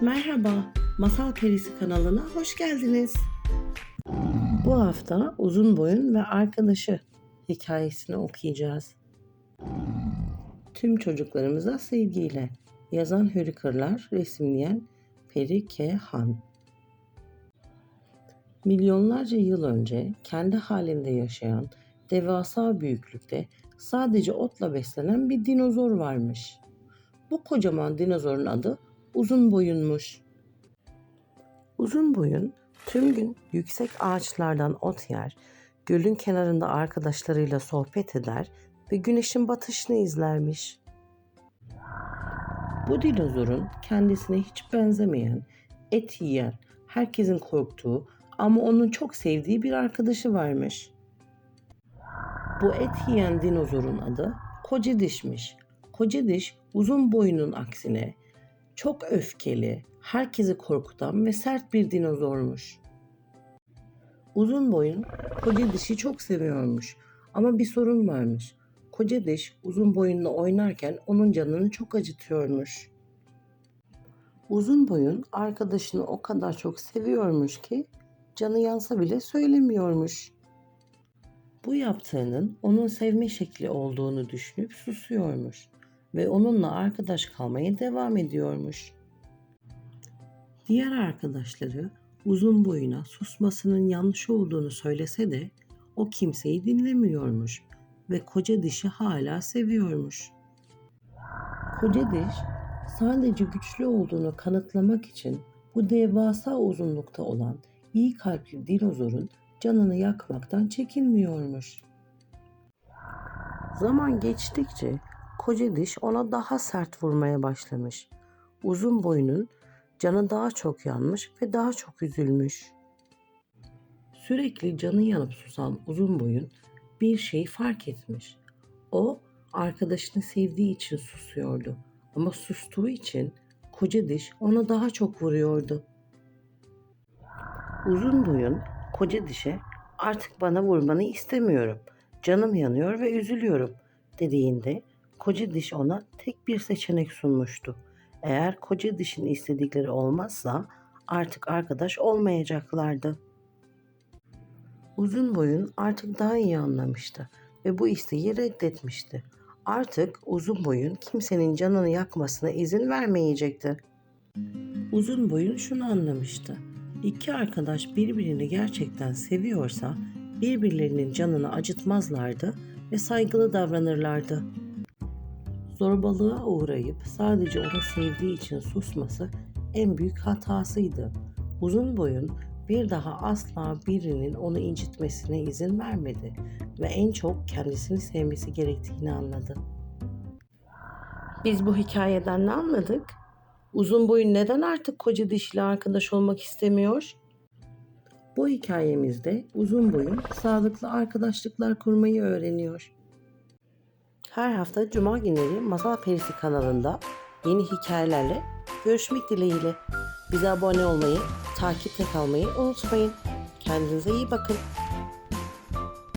Merhaba, Masal Perisi kanalına hoş geldiniz. Bu hafta Uzun Boyun ve Arkadaşı hikayesini okuyacağız. Tüm çocuklarımıza sevgiyle. Yazan Hürri Kırlar, resimleyen Peri K. Han. Milyonlarca yıl önce kendi halinde yaşayan, devasa büyüklükte sadece otla beslenen bir dinozor varmış. Bu kocaman dinozorun adı Uzun Boyunmuş. Uzun Boyun tüm gün yüksek ağaçlardan ot yer, gölün kenarında arkadaşlarıyla sohbet eder ve güneşin batışını izlermiş. Bu dinozorun kendisine hiç benzemeyen, et yiyen, herkesin korktuğu ama onun çok sevdiği bir arkadaşı varmış. Bu et yiyen dinozorun adı Koca Diş'miş. Koca Diş uzun boyunun aksine çok öfkeli, herkesi korkutan ve sert bir dinozormuş. Uzun boyun koca dişi çok seviyormuş ama bir sorun varmış. Koca diş uzun boyunla oynarken onun canını çok acıtıyormuş. Uzun boyun arkadaşını o kadar çok seviyormuş ki canı yansa bile söylemiyormuş. Bu yaptığının onun sevme şekli olduğunu düşünüp susuyormuş ve onunla arkadaş kalmaya devam ediyormuş. Diğer arkadaşları uzun boyuna susmasının yanlış olduğunu söylese de o kimseyi dinlemiyormuş ve koca dişi hala seviyormuş. Koca diş sadece güçlü olduğunu kanıtlamak için bu devasa uzunlukta olan iyi kalpli dinozorun canını yakmaktan çekinmiyormuş. Zaman geçtikçe koca diş ona daha sert vurmaya başlamış. Uzun boyunun canı daha çok yanmış ve daha çok üzülmüş. Sürekli canı yanıp susan uzun boyun bir şeyi fark etmiş. O arkadaşını sevdiği için susuyordu ama sustuğu için koca diş ona daha çok vuruyordu. Uzun boyun koca dişe artık bana vurmanı istemiyorum. Canım yanıyor ve üzülüyorum dediğinde koca diş ona tek bir seçenek sunmuştu. Eğer koca dişin istedikleri olmazsa artık arkadaş olmayacaklardı. Uzun boyun artık daha iyi anlamıştı ve bu isteği reddetmişti. Artık uzun boyun kimsenin canını yakmasına izin vermeyecekti. Uzun boyun şunu anlamıştı. İki arkadaş birbirini gerçekten seviyorsa birbirlerinin canını acıtmazlardı ve saygılı davranırlardı. Zorbalığa uğrayıp sadece onu sevdiği için susması en büyük hatasıydı. Uzun boyun bir daha asla birinin onu incitmesine izin vermedi ve en çok kendisini sevmesi gerektiğini anladı. Biz bu hikayeden ne anladık? Uzun boyun neden artık koca dişli arkadaş olmak istemiyor? Bu hikayemizde uzun boyun sağlıklı arkadaşlıklar kurmayı öğreniyor. Her hafta Cuma günleri Masal Perisi kanalında yeni hikayelerle görüşmek dileğiyle. Bize abone olmayı, takipte kalmayı unutmayın. Kendinize iyi bakın.